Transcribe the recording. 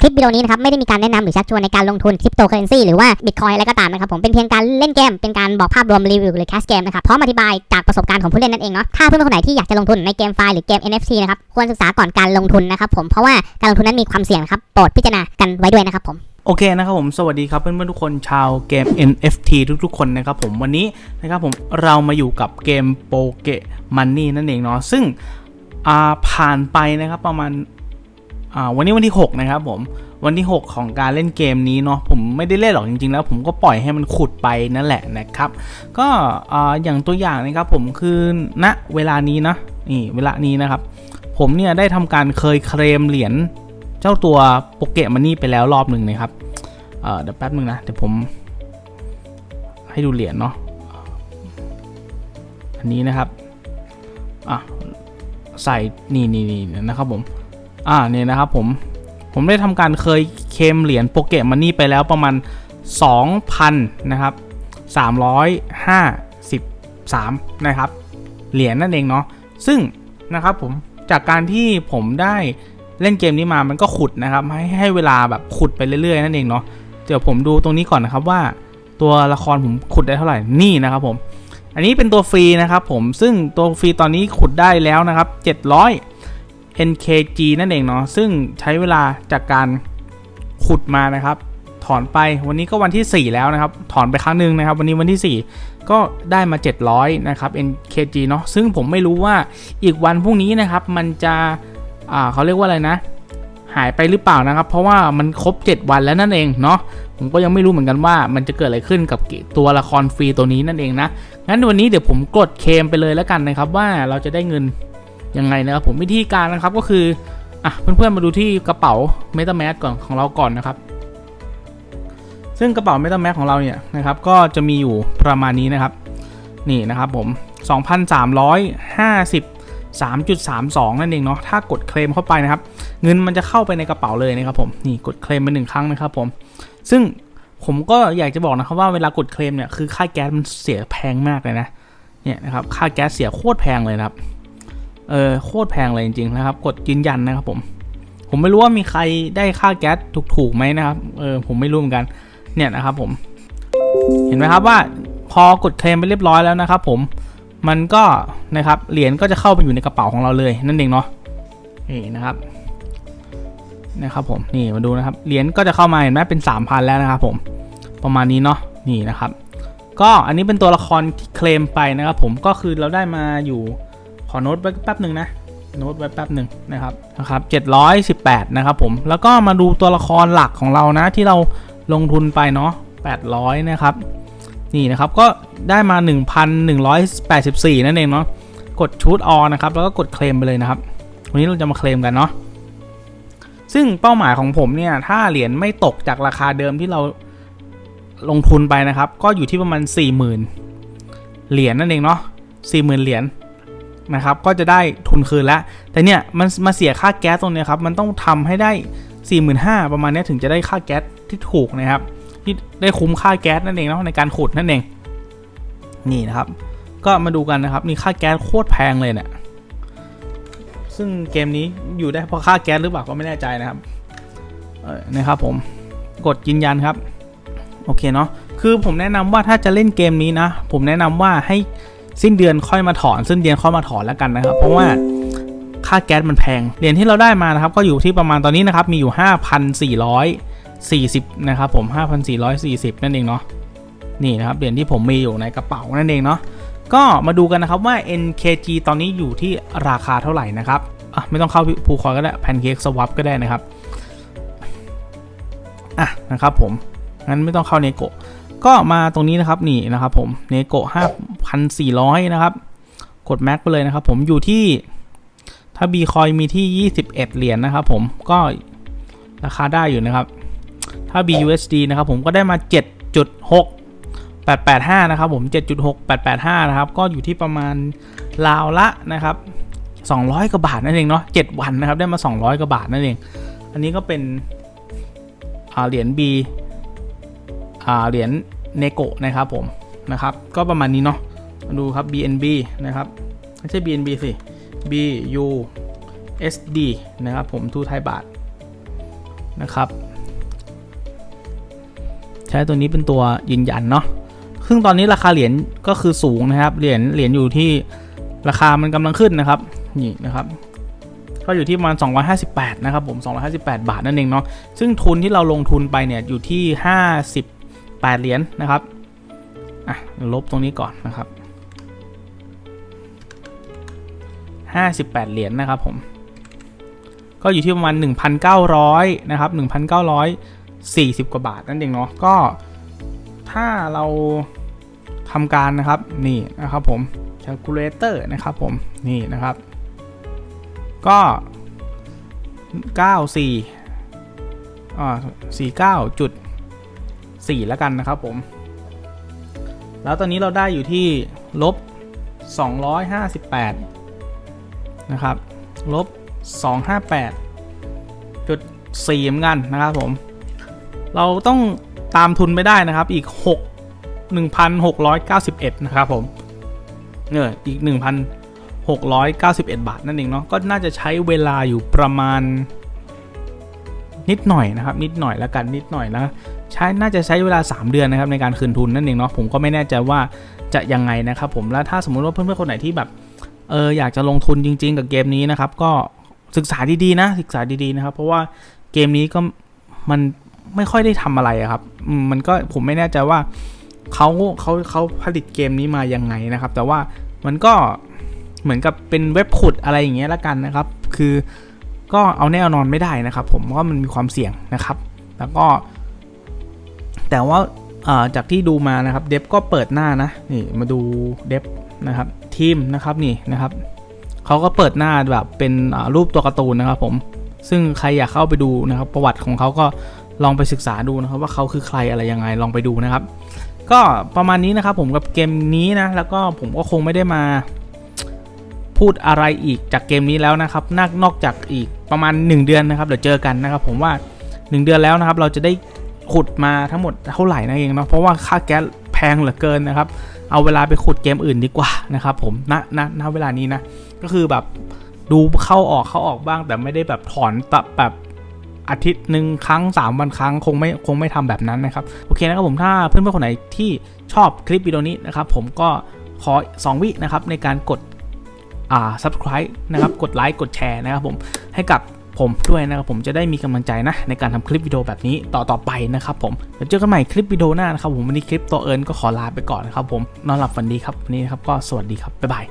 คลิปวิดีโอนี้นะครับไม่ได้มีการแนะนำหรือชักชวนในการลงทุนคริปโตเคอเรนซีหรือว่าบิตคอยอะไรก็ตามนะครับผมเป็นเพียงการเล่นเกมเป็นการบอกภาพรวมรีวิวหรือแคสเกมนะครับพร้อมอธิบายจากประสบการณ์ของผู้เล่นนั่นเองเนาะถ้าเพื่อนๆคนไหนที่อยากจะลงทุนในเกมไฟล์หรือเกม NFT นะครับควรศึกษาก่อนการลงทุนนะครับผมเพราะว่าการลงทุนนั้นมีความเสี่ยงครับโปรดพิจารณากันไว้ด้วยนะครับผมโอเคนะครับผมสวัสดีครับเพื่อนๆทุกคนชาวเกม NFT ทุกๆคนนะครับผมวันนี้นะครับผมเรามาอยู่กับเกมโปเกมันนี่นั่นเองเนาะซึ่งผ่านไปนะครับประมาณ วันนี้วันที่ 6 นะครับผมวันที่ 6 ของการเล่นเกมนี้เนาะผมไม่ได้เล่นหรอกจริงๆ แล้ว ผมก็ปล่อยให้มันขุดไปนั่นแหละนะครับ ก็อ่าอย่างตัวอย่างนะครับผมคือณเวลานี้นะนี่เวลานี้นะครับ ผมเนี่ยได้ทำการเคยเคลมเหรียญเจ้าตัวโปเกมันนี่ไปแล้วรอบหนึ่งนะครับเอ่อเดี๋ยวแป๊บนึงนะเดี๋ยวผมให้ดูเหรียญเนาะอันนี้นะครับอะใส่นี่นี่นี่นะครับผม อ่าเนี่ยนะครับผม ผมได้ทำการเคยเคมเหรียญโปเกมันนี่ไปแล้วประมาณ 2,000 นะครับ 353 นะครับ เหรียญนั่นเองเนาะ ซึ่งนะครับผม จากการที่ผมได้เล่นเกมนี้มามันก็ขุดนะครับ ให้ให้เวลาแบบขุดไปเรื่อยๆ นั่นเองเนาะ เดี๋ยวผมดูตรงนี้ก่อนนะครับว่าตัวละครผมขุดได้เท่าไหร่ นี่นะครับผม อันนี้เป็นตัวฟรีนะครับผม ซึ่งตัวฟรีตอนนี้ขุดได้แล้วนะครับ700 NKG นั่นเองเนาะซึ่งใช้เวลาจากการขุดมานะครับ ถอนไปวันนี้ก็วันที่ 4 แล้วนะครับ ถอนไปครั้งหนึ่งนะครับ วันนี้วันที่ 4 ก็ได้มา 700 นะครับ NKG เนาะซึ่งผมไม่รู้ว่าอีกวันพรุ่งนี้นะครับ มันจะอ่าเขาเรียกว่าอะไรนะ หายไปหรือเปล่านะครับ เพราะว่ามันครบ 7 วันแล้วนั่นเองเนาะผมก็ยังไม่รู้เหมือนกันว่ามันจะเกิดอะไรขึ้นกับตัวละครฟรีตัวนี้นั่นเองนะงั้นวันนี้เดี๋ยวผมกดเคมไปเลยแล้วกันนะครับ ว่าเราจะได้เงิน ยังไงนะครับผมวิธีการนะครับก็คืออะเพื่อนๆมาดูที่กระเป๋า MetaMask ก่อนของเราก่อนนะครับ ซึ่งกระเป๋า MetaMask ของเราเนี่ยนะครับก็จะมีอยู่ประมาณนี้นะครับ นี่นะครับผม 2,350 3.32 นั่นเองเนาะถ้ากดเคลมเข้าไปนะครับ เงินมันจะเข้าไปในกระเป๋าเลยนะครับผมนี่กดเคลมไปหนึ่งครั้งนะครับผม ซึ่งผมก็อยากจะบอกนะครับว่าเวลากดเคลมเนี่ยคือค่าแก๊สมันเสียแพงมากเลยนะเนี่ยนะครับค่าแก๊สเสียโคตรแพงเลยนะครับ เออโคตรแพงเลยจริงๆนะครับ กดยืนยันนะครับผม ผมไม่รู้ว่ามีใครได้ค่าแก๊สถูกๆไหมนะครับ เออผมไม่รู้เหมือนกัน เนี่ยนะครับผม เห็นไหมครับว่าพอกดเคลมไปเรียบร้อยแล้วนะครับ ผม มันก็นะครับเหรียญก็จะเข้าไปอยู่ในกระเป๋าของเราเลยนั่นเองเนาะ นี่นะครับ นะครับผม นี่มาดูนะครับ เหรียญก็จะเข้ามาเห็นไหมเป็น 3,000 แล้วนะครับผม ประมาณนี้เนาะ นี่นะครับ ก็อันนี้เป็นตัวละครที่เคลมไปนะครับ ผม ก็คือเราได้มาอยู่ ขอโน้ตไว้แป๊บหนึ่งนะโน้ตไว้แป๊บหนึ่งนะครับนะครับ 718 นะครับผม แล้วก็มาดูตัวละครหลักของเรานะที่เราลงทุนไปเนาะ800 นะครับ นี่นะครับก็ได้มา 1,184 นั่นเองเนาะกดชูดออนะครับ แล้วก็กดเคลมไปเลยนะครับ วันนี้เราจะมาเคลมกันเนาะซึ่งเป้าหมายของผมเนี่ย ถ้าเหรียญไม่ตกจากราคาเดิมที่เราลงทุนไปนะครับ ก็อยู่ที่ประมาณ 40,000 เหรียญนั่นเองเนาะ40,000 เหรียญ นะครับ ก็จะได้ทุนคืนแล้ว แต่เนี่ยมันมาเสียค่าแก๊สตรงเนี้ยครับ มันต้องทำให้ได้ 45,000ประมาณนี้ถึงจะได้ค่าแก๊สที่ถูกนะครับ ที่ได้คุ้มค่าแก๊สนั่นเองนะในการขุดนั่นเอง นี่นะครับ ก็มาดูกันนะครับ นี่ค่าแก๊สโคตรแพงเลยเนี่ย ซึ่งเกมนี้อยู่ได้เพราะค่าแก๊สหรือเปล่าก็ไม่แน่ใจนะครับเออนะครับผม กดยืนยันครับ โอเคเนาะ คือผมแนะนำว่าถ้าจะเล่นเกมนี้นะ ผมแนะนำว่าให้ สิ้นเดือนค่อยมาถอนสิ้นเดือนค่อยมาถอนแล้วกันนะครับ เพราะว่าค่าแก๊สมันแพงเหรียญที่เราได้มานะครับ ก็อยู่ที่ประมาณตอนนี้นะครับ มีอยู่ 5,440 นะครับผม 5,440 นั่นเองเนาะนี่นะครับเหรียญที่ผมมีอยู่ในกระเป๋านั่นเองเนาะก็มาดูกันนะครับว่า NKG ตอนนี้อยู่ที่ราคาเท่าไหร่นะครับอะไม่ต้องเข้าภูคอยก็ได้แพนเค้กสว p ก็ได้นะครับอะนะครับผมงั้นไม่ต้องเข้าเนโก ก็มาตรงนี้นะครับนี่นะครับผมเนโก5,400นะครับ กดแม็กไปเลยนะครับ ผมอยู่ที่ถ้า B คอยมีที่ 21 เหรียญนะครับผมก็ราคาได้อยู่นะครับ ถ้า BUSD นะครับผมก็ได้มา 7.6 885 นะครับผม 7.6 885 นะครับ ก็อยู่ที่ประมาณราวละนะครับ 200 กว่าบาทนั่นเองเนาะ 7 วันนะครับ ได้มา 200 กว่าบาทนั่นเอง อันนี้ก็เป็นเหรียญ B เหรียญเนโกนะครับผมนะครับ ก็ประมาณนี้เนาะมาดูครับ BNB นะครับไม่ใช่ BNB สิ BUSD นะครับผมทูไทยบาทนะครับ ใช้ตัวนี้เป็นตัวยืนยันเนาะซึ่งตอนนี้ราคาเหรียญก็คือสูงนะครับ เหรียญเหรียญอยู่ที่ราคามันกำลังขึ้นนะครับนี่นะครับ ก็อยู่ที่ประมาณ258 นะครับผม 258 บาทนั่นเองเนาะซึ่งทุนที่เราลงทุนไปเนี่ยอยู่ที่ 8 เหรียญนะครับอะลบตรงนี้ก่อนนะครับ 58 เหรียญนะครับผม ก็อยู่ที่ประมาณ 1,900 นะครับ 1,940 กว่าบาทนั่นเองเนาะก็ถ้าเราทำการนะครับนี่นะครับผม calculator นะครับผมนี่นะครับ ก็ 94อ่า49จุด 4 แล้วกันนะครับผม แล้วตอนนี้เราได้อยู่ที่ลบ 258 นะครับ ลบ 258จุด4เหมือนกันนะครับผม เราต้องตามทุนไปได้นะครับ อีก 6 1,691 นะครับผมเนี่ยอีก 1,691 บาทนั่นเองเนาะ ก็น่าจะใช้เวลาอยู่ประมาณนิดหน่อยนะครับ นิดหน่อยแล้วกันนิดหน่อยนะ ใช้น่าจะใช้เวลา 3 เดือนนะครับในการคืนทุนนั่นเองเนาะผมก็ไม่แน่ใจว่าจะยังไงนะครับผมแล้วถ้าสมมุติว่าเพื่อนๆคนไหนที่แบบเอออยากจะลงทุนจริง ๆ กับเกมนี้นะครับ ก็ศึกษาดีๆนะศึกษาดีๆนะครับ เพราะว่าเกมนี้ก็มันไม่ค่อยได้ทำอะไระครับ มันก็ผมไม่แน่ใจว่าเขาเขาเขาผลิตเกมนี้มายังไงนะครับ แต่ว่ามันก็เหมือนกับเป็นเว็บขุดอะไรอย่างเงี้ยละกันนะครับ คือก็เอาแน่นอนไม่ได้นะครับ ผมว่ามันมีความเสี่ยงนะครับ แล้วก็ แต่ว่าจากที่ดูมานะครับเดฟก็เปิดหน้านะนี่มาดูเดฟนะครับทีมนะครับนี่นะครับเขาก็เปิดหน้าแบบเป็นรูปตัวการ์ตูนนะครับผมซึ่งใครอยากเข้าไปดูนะครับประวัติของเขาก็ลองไปศึกษาดูนะครับว่าเขาคือใครอะไรยังไงลองไปดูนะครับ ก็ประมาณนี้นะครับผมกับเกมนี้นะแล้วก็ผมก็คงไม่ได้มาพูดอะไรอีกจากเกมนี้แล้วนะครับนอกนอกจากอีกประมาณ 1 เดือนนะครับเดี๋ยวเจอกันนะครับผมว่า 1 เดือนแล้วนะครับเราจะได้ ขุดมาทั้งหมดเท่าไหร่นั่นเองเนาะเพราะว่าค่าแก๊สแพงเหลือเกินนะครับ เอาเวลาไปขุดเกมอื่นดีกว่านะครับผมณณณเวลานี้นะ ก็คือแบบดูเข้าออกเข้าออกบ้างแต่ไม่ได้แบบถอนตับแบบอาทิตย์หนึ่งครั้ง 3 วันครั้งคงไม่คงไม่ทำแบบนั้นนะครับ โอเคนะครับผมถ้าเพื่อนๆคนไหนที่ชอบคลิปวิดีโอนี้นะครับ ผมก็ขอ 2 วินะครับในการกดอ่า subscribe นะครับ กดไลค์ กดแชร์นะครับผมให้กับ ผมด้วยนะครับผมจะได้มีกำลังใจนะในการทำคลิปวิดีโอแบบนี้ต่อต่อไปนะครับผมแล้วเจอกันใหม่คลิปวิดีโอหน้านะครับผมวันนี้คลิปตัวเอิญก็ขอลาไปก่อนนะครับผมนอนหลับฝันดีครับวันนี้นะครับก็สวัสดีครับบ๊ายบาย